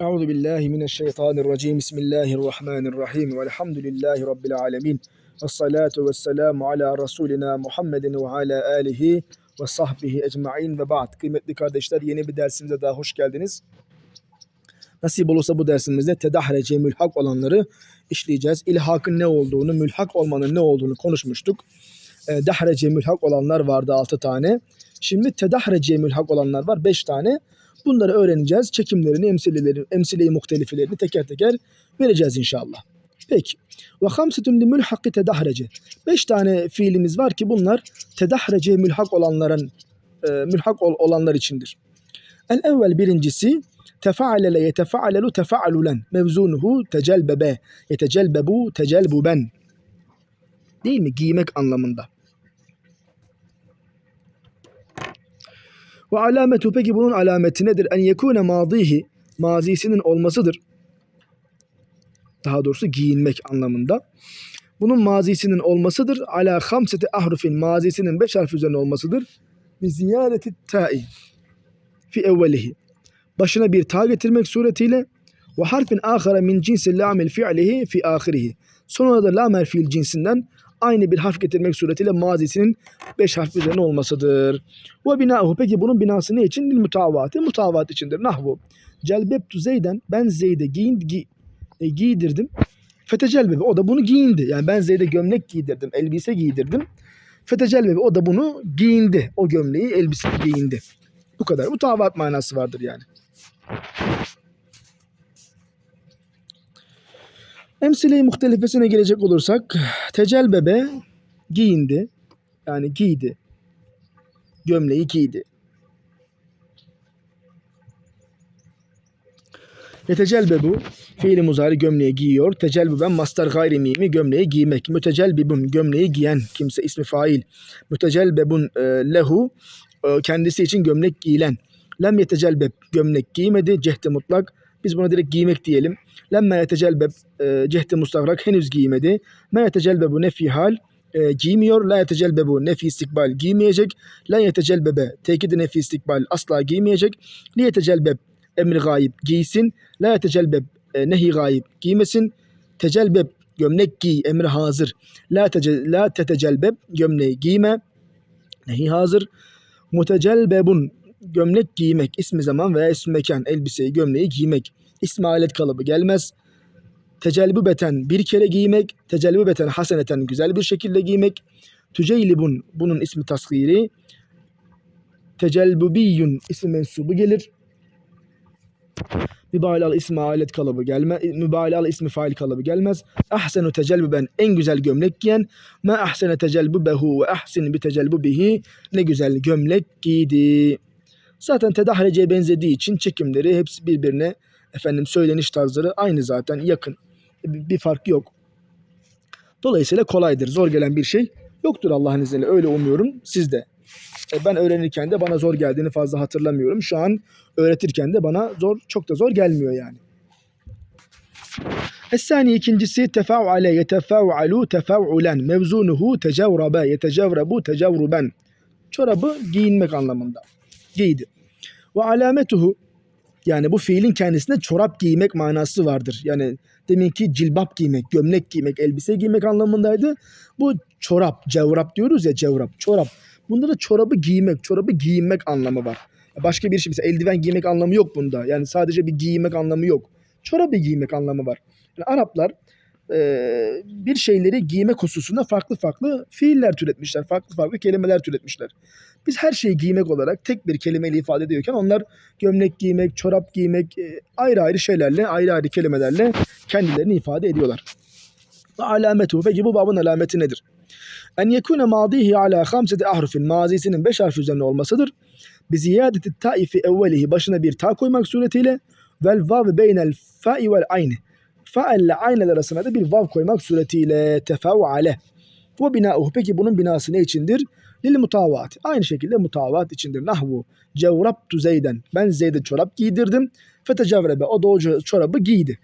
Euzu billahi mineşşeytanirracim. Bismillahirrahmanirrahim. Velhamdülillahi rabbil alamin. Ves salatu vesselamu ala rasulina Muhammedin ve ala alihi ve sahbihi ecmaîn ve ba'd. Kıymetli kardeşler yeni bir dersimize daha hoş geldiniz. Nasip olursa bu dersimizde tedahrece mülhak olanları işleyeceğiz. İlhakın ne olduğunu, mülhak olmanın ne olduğunu konuşmuştuk. E, dahrece mülhak olanlar vardı 6 tane. Şimdi tedahrece mülhak olanlar var 5 tane. Bunları öğreneceğiz. Çekimlerini, emsilileri, emsile-i muhteliflerini teker teker vereceğiz inşallah. Peki. Ve hamsetun li mülhakki tedahrece. Beş tane fiilimiz var ki bunlar tedahrece mülhak olanların e, mülhak ol, olanlar içindir. El evvel birincisi tefaalele yetefaalelu tefaalulen mevzunuhu tecelbebe yetecelbebu tecelbuben değil mi? Giymek anlamında. Ve alametu peki bunun alameti nedir? En yekune madihi mazisinin olmasıdır. Daha doğrusu giyinmek anlamında. Bunun mazisinin olmasıdır. Ala hamseti ahrufin mazisinin beş harf üzerine olmasıdır. Bi ziyadeti ta'i fi evvelihi. Başına bir ta getirmek suretiyle ve harfin ahara min cinsi lamil fi'lihi fi ahirihi. Sonra da lamel fiil cinsinden aynı bir harf getirmek suretiyle mazisinin beş harf üzerine olmasıdır. Ve binahu peki bunun binası ne için? Lil mutavatı. Mutavat içindir. Nahvu. Celbebtu Zeyden ben Zeyd'e giyin, gi, e, giydirdim. Fetecelbebe o da bunu giyindi. Yani ben Zeyd'e gömlek giydirdim, elbise giydirdim. Fetecelbebe o da bunu giyindi. O gömleği, elbiseyi giyindi. Bu kadar. Mutavat manası vardır yani. Emsile-i muhtelifesine gelecek olursak tecelbebe giyindi. Yani giydi. Gömleği giydi. Yetecelbebu fiili muzari gömleği giyiyor. Tecelbüben mastar gayri mimi gömleği giymek. Mütecelbibun gömleği giyen kimse ismi fail. Mütecelbebun e, lehu e, kendisi için gömlek giyilen. Lem yetecelbeb gömlek giymedi. Cehdi mutlak. Biz buna direkt giymek diyelim. Lemme yetecelbeb cehdi mustavrak henüz giymedi. Me yetecelbebu nefi hal e, giymiyor. La yetecelbebu nefi istikbal giymeyecek. La yetecelbebe tekidi nefi istikbal asla giymeyecek. Li yetecelbeb emri gayip giysin. La yetecelbeb e, nehi gayip giymesin. Tecelbeb gömlek giy emri hazır. La, tece, la tetecelbeb gömleği giyme. Nehi hazır. Mutecelbebun gömlek giymek ismi zaman veya ismi mekan elbiseyi gömleği giymek. İsmi alet kalıbı gelmez. Tecelbübeten bir kere giymek. Tecelbübeten haseneten güzel bir şekilde giymek. Tüceylibun bunun ismi tasgiri. Tecelbübiyyun ismi mensubu gelir. Mübalağalı ismi alet kalıbı gelme, mübalağalı ismi fail kalıbı gelmez. Ahsenu tecelbüben en güzel gömlek giyen. Ma ahsene tecelbübehu ve ahsin bi tecelbübihi ne güzel gömlek giydi. Zaten tedahreceye benzediği için çekimleri hepsi birbirine efendim söyleniş tarzları aynı zaten yakın. Bir, bir fark yok. Dolayısıyla kolaydır. Zor gelen bir şey yoktur Allah'ın izniyle. Öyle umuyorum. Siz de. E, ben öğrenirken de bana zor geldiğini fazla hatırlamıyorum. Şu an öğretirken de bana zor çok da zor gelmiyor yani. Es-sani ikincisi tefavale yetefavalu tefav'ulen mevzunuhu tecevrabe yetecevrebu tecevruben. Çorabı giyinmek anlamında. Giydi. Ve alametuhu yani bu fiilin kendisinde çorap giymek manası vardır. Yani deminki cilbap giymek, gömlek giymek, elbise giymek anlamındaydı. Bu çorap, cevrap diyoruz ya cevrap, çorap. Bunda da çorabı giymek, çorabı giyinmek anlamı var. Başka bir şey mesela eldiven giymek anlamı yok bunda. Yani sadece bir giymek anlamı yok. Çorabı giymek anlamı var. Yani Araplar e, bir şeyleri giymek hususunda farklı farklı fiiller türetmişler. Farklı farklı kelimeler türetmişler. Biz her şeyi giymek olarak tek bir kelimeyle ifade ediyorken onlar gömlek giymek, çorap giymek e, ayrı ayrı şeylerle, ayrı ayrı kelimelerle kendilerini ifade ediyorlar. Alametu peki bu babın alameti nedir? En yekune madihi ala hamseti ahrufin mazisinin beş harf üzerine olmasıdır. Bi ziyadeti taifi evvelihi başına bir ta koymak suretiyle vel vav beynel fa'i vel ayni. Fa ile aynel arasına da bir vav koymak suretiyle tefavvale. Bu binauhu peki bunun binası ne içindir? Lil mutavat. Aynı şekilde mutavat içindir. Nahvu cevrabtu zeyden. Ben Zeyd'e çorap giydirdim. Fetecavrebe. O da o çorabı giydi.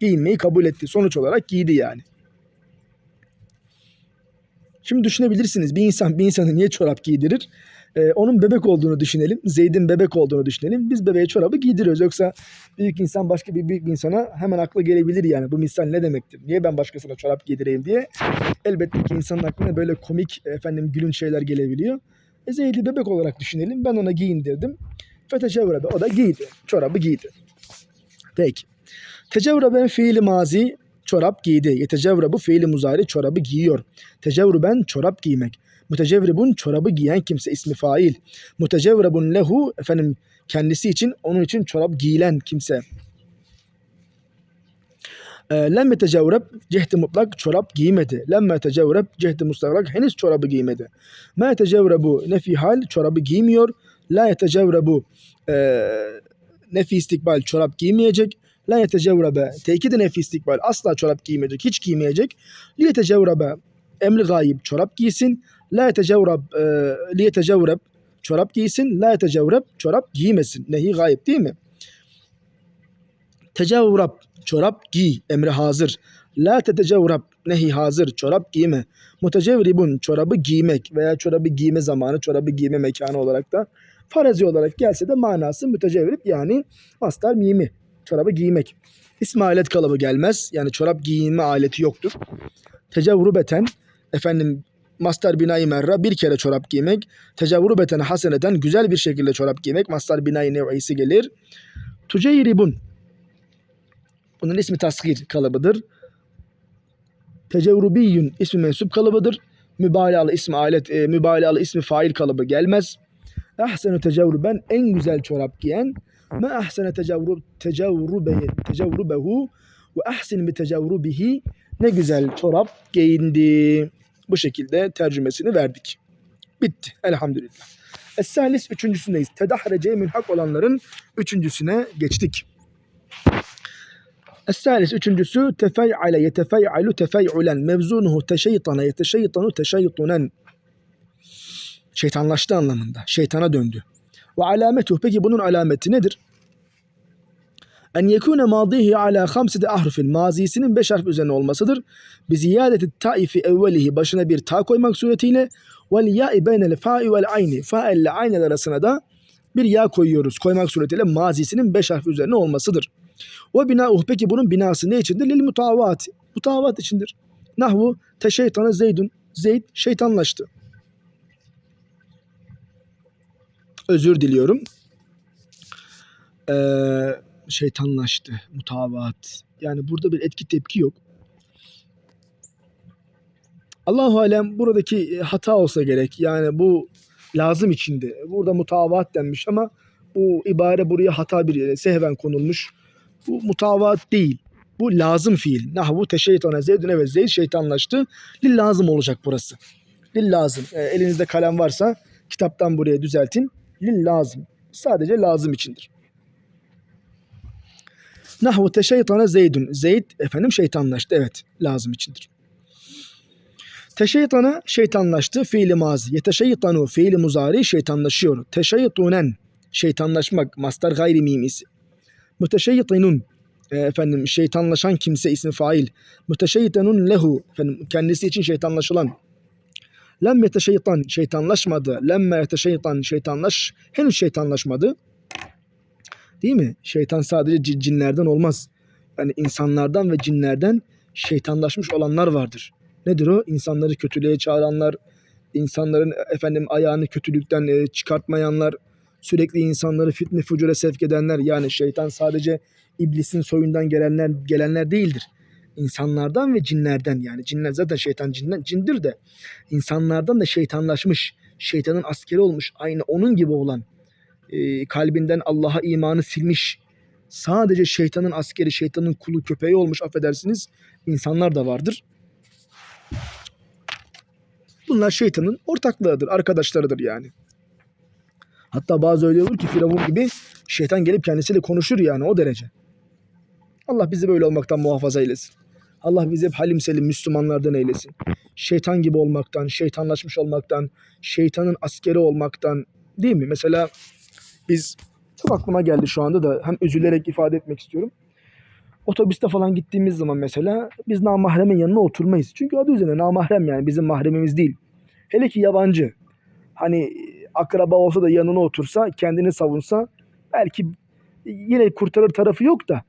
Giyinmeyi kabul etti. Sonuç olarak giydi yani. Şimdi düşünebilirsiniz bir insan bir insanı niye çorap giydirir? Ee, onun bebek olduğunu düşünelim. Zeyd'in bebek olduğunu düşünelim. Biz bebeğe çorabı giydiriyoruz. Yoksa büyük insan başka bir büyük insana hemen akla gelebilir yani. Bu misal ne demektir? Niye ben başkasına çorap giydireyim diye. Elbette ki insanın aklına böyle komik efendim gülün şeyler gelebiliyor. E, Zeyd'i bebek olarak düşünelim. Ben ona giyindirdim. Fetecevrabe. O da giydi. Çorabı giydi. Peki. Tecevraben fiili mazi çorap giydi. Yetecevrabu fiili muzari çorabı giyiyor. Tecevruben çorap giymek. Mütecevribun çorabı giyen kimse ismi fail. Mütecevribun lehu efendim kendisi için onun için çorap giyilen kimse. E, lemme tecevreb cehdi mutlak çorap giymedi. Lemme tecevreb cehdi mustarak henüz çorabı giymedi. Ma tecevrebu nefi hal çorabı giymiyor. La yetecevrebu e, nefi istikbal çorap giymeyecek. La yetecevrebe tekidi nefi istikbal asla çorap giymeyecek. Hiç giymeyecek. Li yetecevrebe emri gayip çorap giysin. La yetecevreb e, li yetecevreb çorap giysin. La yetecevreb çorap giymesin. Nehi gayip değil mi? Tecevrab çorap giy emri hazır. La tetecevrab nehi hazır çorap giyme. Mutecevribun çorabı giymek veya çorabı giyme zamanı, çorabı giyme mekanı olarak da farazi olarak gelse de manası mütecevrib yani mastar mimi çorabı giymek. İsmi alet kalıbı gelmez. Yani çorap giyinme aleti yoktur. Tecavrubeten efendim mastar binayı merra bir kere çorap giymek. Tecavrubeten haseneten güzel bir şekilde çorap giymek. Mastar binayı nev'isi gelir. Tuceyribun bunun ismi tasgir kalıbıdır. Tecevrubiyyün ismi mensup kalıbıdır. Mübalağalı ismi alet, e, mübalağalı ismi fail kalıbı gelmez. Ahsenu tecevruben en güzel çorap giyen ma ahsene tecevrub tecevrube tecevrubehu ve ahsin bi tecevrubihi ne güzel çorap giyindi. Bu şekilde tercümesini verdik. Bitti. Elhamdülillah. Es-salis üçüncüsündeyiz. Tedahrece münhak olanların üçüncüsüne geçtik. Es-salis üçüncüsü tefe'ale yetefe'alu tefe'ulen mevzunuhu teşeytana yeteşeytanu teşeytunen şeytanlaştı anlamında. Şeytana döndü. Ve alametuhu peki bunun alameti nedir? En yekune madihi ala hamsete ahrufil mazisinin beş harf üzerine olmasıdır. Bi ziyadeti taifi evvelihi başına bir ta koymak suretiyle vel ya'i beynel fa'i vel ayni fa ile aynen arasına da bir ya koyuyoruz. Koymak suretiyle mazisinin beş harf üzerine olmasıdır. Ve binauhu peki bunun binası ne içindir? Lil mutavat. Mutavat içindir. Nahvu teşeytana zeydun. Zeyd şeytanlaştı. Özür diliyorum. Ee, şeytanlaştı. Mutavat. Yani burada bir etki tepki yok. Allahu alem buradaki hata olsa gerek. Yani bu lazım içinde. Burada mutavat denmiş ama bu ibare buraya hata bir yere sehven konulmuş. Bu mutavat değil. Bu lazım fiil. Nahvu teşeytana zeydun evet zeyd şeytanlaştı. Lil lazım olacak burası. Lil lazım. E, elinizde kalem varsa kitaptan buraya düzeltin. Lil lazım. Sadece lazım içindir. Nahvu teşeytana zeydun. Zeyd efendim şeytanlaştı. Evet lazım içindir. Teşeytana şeytanlaştı fiili mazi. Yeteşeytanu fiili muzari şeytanlaşıyor. Teşeytunen şeytanlaşmak mastar gayri mimisi. Müteşeytinun e, efendim şeytanlaşan kimse ismi fail. Müteşeytenun lehu efendim kendisi için şeytanlaşılan. Lem yeteşeytan şeytanlaşmadı. Lemme yeteşeytan şeytanlaş henüz şeytanlaşmadı. Değil mi? Şeytan sadece cin- cinlerden olmaz. Yani insanlardan ve cinlerden şeytanlaşmış olanlar vardır. Nedir o? İnsanları kötülüğe çağıranlar, insanların efendim ayağını kötülükten e, çıkartmayanlar, sürekli insanları fitne fucura sevk edenler. Yani şeytan sadece iblisin soyundan gelenler gelenler değildir. İnsanlardan ve cinlerden yani cinler zaten şeytan cinden, cindir de insanlardan da şeytanlaşmış, şeytanın askeri olmuş, aynı onun gibi olan e, kalbinden Allah'a imanı silmiş, sadece şeytanın askeri, şeytanın kulu köpeği olmuş affedersiniz insanlar da vardır. Bunlar şeytanın ortaklığıdır, arkadaşlarıdır yani. Hatta bazı öyle olur ki Firavun gibi şeytan gelip kendisiyle konuşur yani o derece. Allah bizi böyle olmaktan muhafaza eylesin. Allah bizi hep halim selim Müslümanlardan eylesin. Şeytan gibi olmaktan, şeytanlaşmış olmaktan, şeytanın askeri olmaktan değil mi? Mesela biz çok aklıma geldi şu anda da hem üzülerek ifade etmek istiyorum. Otobüste falan gittiğimiz zaman mesela biz namahremin yanına oturmayız. Çünkü adı üzerine namahrem yani bizim mahremimiz değil. Hele ki yabancı. Hani akraba olsa da yanına otursa, kendini savunsa belki yine kurtarır tarafı yok da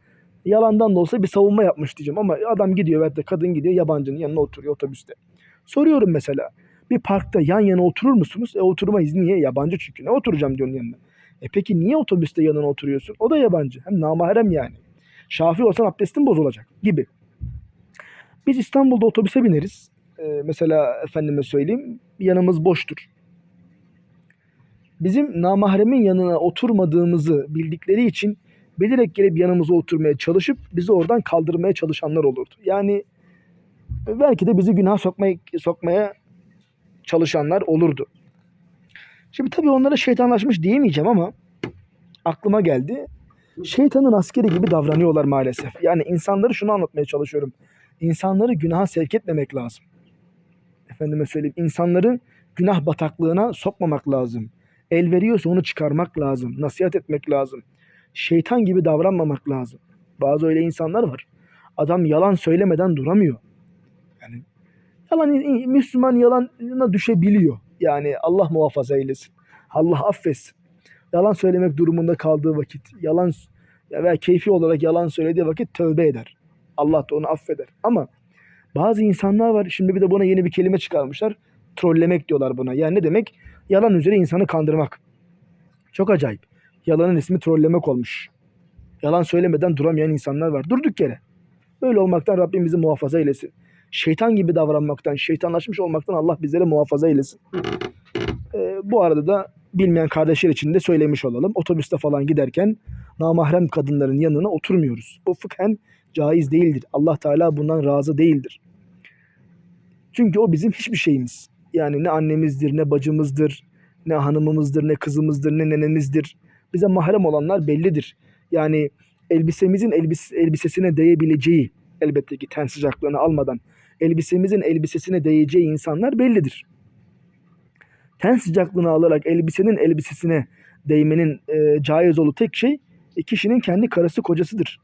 yalandan da olsa bir savunma yapmış diyeceğim. Ama adam gidiyor veyahut da kadın gidiyor yabancının yanına oturuyor otobüste. Soruyorum mesela bir parkta yan yana oturur musunuz? E oturmayız. Niye? Yabancı çünkü. Ne oturacağım diyorsun yanına. E peki niye otobüste yanına oturuyorsun? O da yabancı. Hem namahrem yani. Şafi olsan abdestin bozulacak gibi. Biz İstanbul'da otobüse bineriz. Ee, mesela efendime söyleyeyim yanımız boştur. Bizim namahremin yanına oturmadığımızı bildikleri için bilerek gelip yanımıza oturmaya çalışıp bizi oradan kaldırmaya çalışanlar olurdu. Yani belki de bizi günah sokmaya, sokmaya çalışanlar olurdu. Şimdi tabii onlara şeytanlaşmış diyemeyeceğim ama aklıma geldi. Şeytanın askeri gibi davranıyorlar maalesef. Yani insanları şunu anlatmaya çalışıyorum. İnsanları günaha sevk etmemek lazım. Efendime söyleyeyim. insanları günah bataklığına sokmamak lazım. El veriyorsa onu çıkarmak lazım. Nasihat etmek lazım. Şeytan gibi davranmamak lazım. Bazı öyle insanlar var. Adam yalan söylemeden duramıyor. Yani yalan Müslüman yalana düşebiliyor. Yani Allah muhafaza eylesin. Allah affetsin. Yalan söylemek durumunda kaldığı vakit, yalan veya keyfi olarak yalan söylediği vakit tövbe eder. Allah da onu affeder. Ama bazı insanlar var. Şimdi bir de buna yeni bir kelime çıkarmışlar. Trollemek diyorlar buna. Yani ne demek? Yalan üzere insanı kandırmak. Çok acayip. Yalanın ismi trollemek olmuş. Yalan söylemeden duramayan insanlar var. Durduk yere. Böyle olmaktan Rabbim bizi muhafaza eylesin. Şeytan gibi davranmaktan, şeytanlaşmış olmaktan Allah bizlere muhafaza eylesin. Ee, bu arada da bilmeyen kardeşler için de söylemiş olalım. Otobüste falan giderken namahrem kadınların yanına oturmuyoruz. Bu fıkhen caiz değildir. Allah Teala bundan razı değildir. Çünkü o bizim hiçbir şeyimiz. Yani ne annemizdir, ne bacımızdır, ne hanımımızdır, ne kızımızdır, ne nenemizdir. Bize mahrem olanlar bellidir. Yani elbisemizin elbis elbisesine değebileceği, elbette ki ten sıcaklığını almadan, elbisemizin elbisesine değeceği insanlar bellidir. Ten sıcaklığını alarak elbisenin elbisesine değmenin e, caiz olduğu tek şey e, kişinin kendi karısı kocasıdır.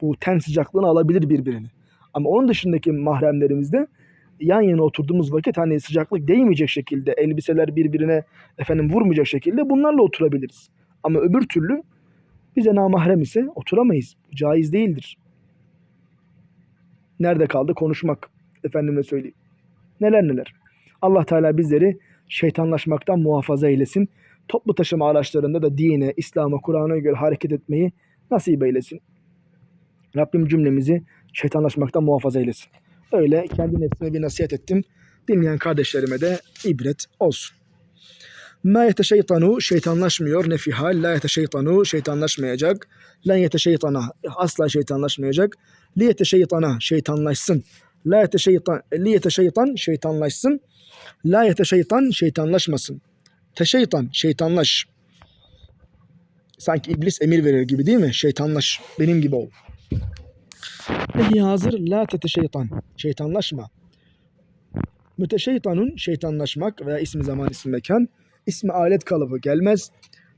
Bu ten sıcaklığını alabilir birbirini. Ama onun dışındaki mahremlerimizde yan yana oturduğumuz vakit hani sıcaklık değmeyecek şekilde elbiseler birbirine efendim vurmayacak şekilde bunlarla oturabiliriz. Ama öbür türlü bize namahrem ise oturamayız. Caiz değildir. Nerede kaldı konuşmak efendime söyleyeyim. Neler neler. Allah Teala bizleri şeytanlaşmaktan muhafaza eylesin. Toplu taşıma araçlarında da dine, İslam'a, Kur'an'a göre hareket etmeyi nasip eylesin. Rabbim cümlemizi şeytanlaşmaktan muhafaza eylesin. Öyle kendi nefsime bir nasihat ettim. Dinleyen kardeşlerime de ibret olsun. Ma yeteşeytanu şeytanlaşmıyor. Nefi hal. La yeteşeytanu şeytanlaşmayacak. Len yeteşeytana asla şeytanlaşmayacak. Li yeteşeytana şeytanlaşsın. La yeteşeytan, li yeteşeytan şeytanlaşsın. La yeteşeytan şeytanlaşmasın. Teşeytan şeytanlaş. Sanki iblis emir verir gibi değil mi? Şeytanlaş. Benim gibi ol. Nehi hazır la teteşeytan. Şeytanlaşma. Müteşeytanun şeytanlaşmak veya ismi zaman ismi mekan. ismi alet kalıbı gelmez.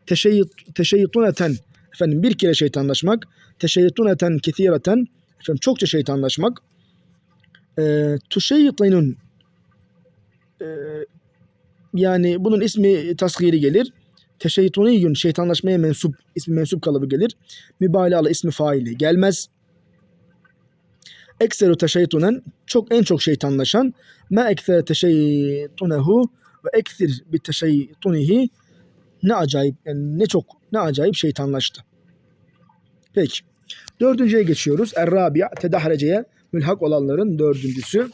Teşeyyut, teşeyyutuneten. Efendim bir kere şeytanlaşmak. Teşeyyutuneten kethireten. Efendim çokça şeytanlaşmak. E, tuşeyyutinun e, yani bunun ismi tasgiri gelir. Teşeyyutuniyun şeytanlaşmaya mensup ismi mensup kalıbı gelir. Mübalağalı ismi faili gelmez. Ekseru teşeyyutunen çok en çok şeytanlaşan ma ekser teşeyyutunehu ve eksir bir teşeyyutunihi ne acayip yani ne çok ne acayip şeytanlaştı. Peki. Dördüncüye geçiyoruz. Er-Rabia tedahreceye mülhak olanların dördüncüsü.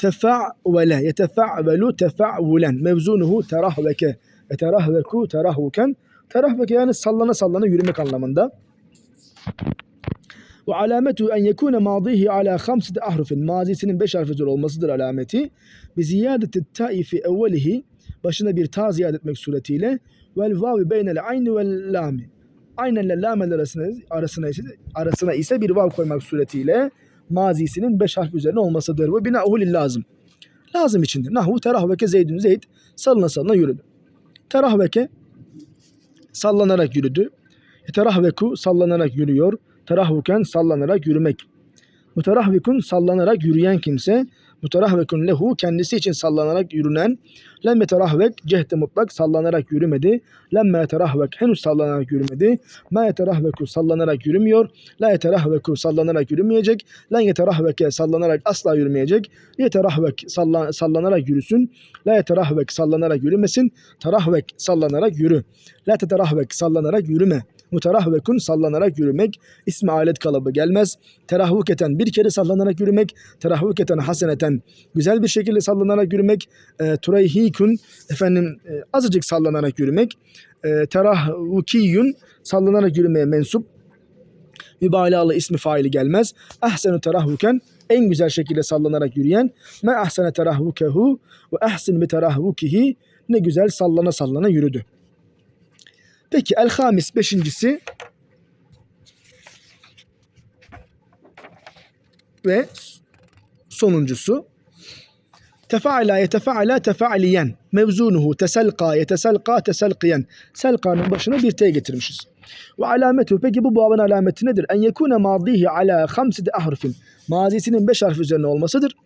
Tefa'vele yetefa'velu tefa'vulen mevzunuhu terahveke ve terahveku terahvuken terahveke yani sallana sallana yürümek anlamında. Ve alametu en yekune madihi ala hamsete ahrufin. Mazisinin beş harf üzeri olmasıdır alameti. Bi ziyadeti ta'i fi evvelihi. Başına bir ta ziyade etmek suretiyle. Vel vavi beynel ayni vel lami. Aynen ile lamel arasına, arasına, ise, arasına ise bir vav koymak suretiyle mazisinin beş harf üzerine olmasıdır. Ve bina'uhu lil lazım. Lazım içindir. Nahu terahveke zeydün zeyd salına salına yürüdü. Terahveke sallanarak yürüdü. Terahveku sallanarak yürüyor terahvuken sallanarak yürümek. Muterahvikun sallanarak yürüyen kimse muterahvekun lehu kendisi için sallanarak yürünen lem yeterahvek cehde mutlak sallanarak yürümedi. Lemme yeterahvek henüz sallanarak yürümedi. Ma yeterahveku sallanarak yürümüyor. La yeterahveku sallanarak yürümeyecek. Len yeterahveke sallanarak asla yürümeyecek. Yeterahvek sallan, sallanarak yürüsün. La yeterahvek sallanarak yürümesin. Terahvek sallanarak yürü. La teterahvek sallanarak yürüme. Muterahvekun sallanarak yürümek. İsmi alet kalıbı gelmez. Terahvuketen bir kere sallanarak yürümek. Terahvuketen haseneten güzel bir şekilde sallanarak yürümek. E, tureyhikun efendim e, azıcık sallanarak yürümek. E, terahvukiyun sallanarak yürümeye mensup. Mübalağalı ismi faili gelmez. Ahsenu terahvuken en güzel şekilde sallanarak yürüyen. Me ahsene terahvukehu ve ahsin bi terahvukihi ne güzel sallana sallana yürüdü. Peki el-hamis beşincisi ve sonuncusu. Tefaala yetefaala tefaaliyen. Mevzunuhu teselka yeteselka teselkiyen. Selkanın başına bir T getirmişiz. Ve alametu peki bu babın alameti nedir? En yekune madihi ala hamside ahrufin. Mazisinin beş harf üzerine olmasıdır.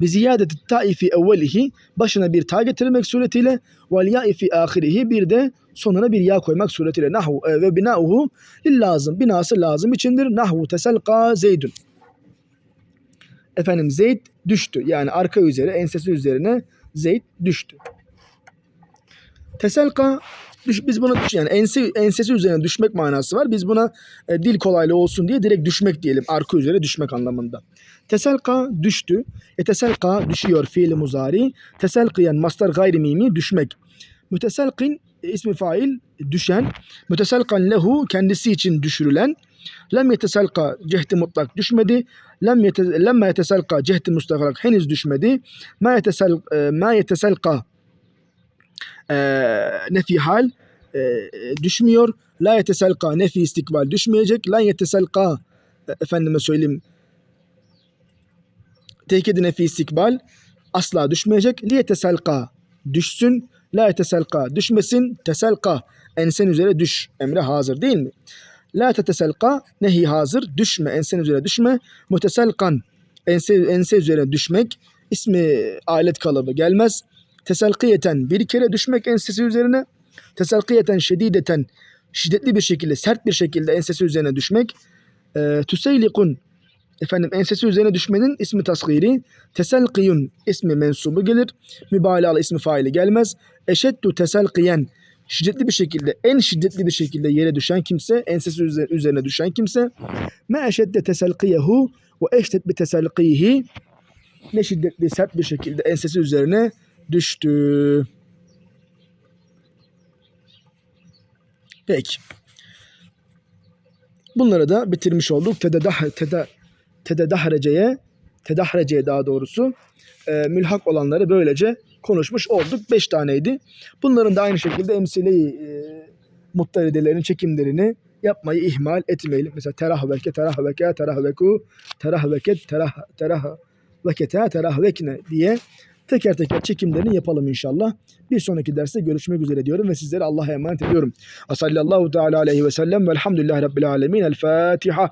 Bi ziyadeti ta'i fi evvelihi. Başına bir ta getirmek suretiyle. Vel ya'i fi ahirihi bir de sonuna bir ya koymak suretiyle nahvu e, ve binauhu lil lazım binası lazım içindir. Nahvu teselka zeydun. Efendim Zeyd düştü. Yani arka üzeri ensesi üzerine Zeyd düştü. Teselka düş, biz buna düş, yani ense, ensesi üzerine düşmek manası var. Biz buna e, dil kolaylığı olsun diye direkt düşmek diyelim. Arka üzere düşmek anlamında. Teselka düştü. E teselka düşüyor fiili muzari. Teselkiyen mastar gayri mimi düşmek. Müteselkin ismi fail düşen. Müteselkan lehu kendisi için düşürülen. Lem yeteselka cehdi mutlak düşmedi. Lem yete, lemme yeteselka cehdi mustagrak henüz düşmedi. Ma yetesel e, ma yeteselka e, nefi hal e, düşmüyor. La yeteselka nefi istikbal düşmeyecek. La yeteselka e, efendime söyleyeyim tekidi nefi istikbal asla düşmeyecek. Li yeteselka düşsün. La yeteselka düşmesin. Teselka ensen üzere düş. Emre hazır değil mi? La teteselka nehi hazır. Düşme ensen üzere düşme. Muteselkan ense, ense üzerine düşmek. ismi alet kalıbı gelmez. Teselkiyeten bir kere düşmek ensesi üzerine. Teselkiyeten şedideten şiddetli bir şekilde, sert bir şekilde ensesi üzerine düşmek. E, tüseylikun efendim ensesi üzerine düşmenin ismi tasgiri. Teselkiyun ismi mensubu gelir. Mübalağalı ismi faili gelmez. Eşeddu teselkiyen şiddetli bir şekilde, en şiddetli bir şekilde yere düşen kimse, ensesi üze- üzerine düşen kimse. Me eşedde teselkiyehu ve eşdet bi teselkihi ne şiddetli, sert bir şekilde ensesi üzerine düştü. Peki. Bunları da bitirmiş olduk. Tededah, tede, tededahreceye, tedahreceye daha doğrusu e, mülhak olanları böylece konuşmuş olduk. Beş taneydi. Bunların da aynı şekilde emsile-i e, mutteridelerin çekimlerini yapmayı ihmal etmeyelim. Mesela terahveke, terahveke, terahveku, terahveket, terah, terahvekete, terahvekne diye teker teker çekimlerini yapalım inşallah. Bir sonraki derste görüşmek üzere diyorum ve sizleri Allah'a emanet ediyorum. Sallallahu teala aleyhi ve sellem velhamdülillahi rabbil alemin. El Fatiha.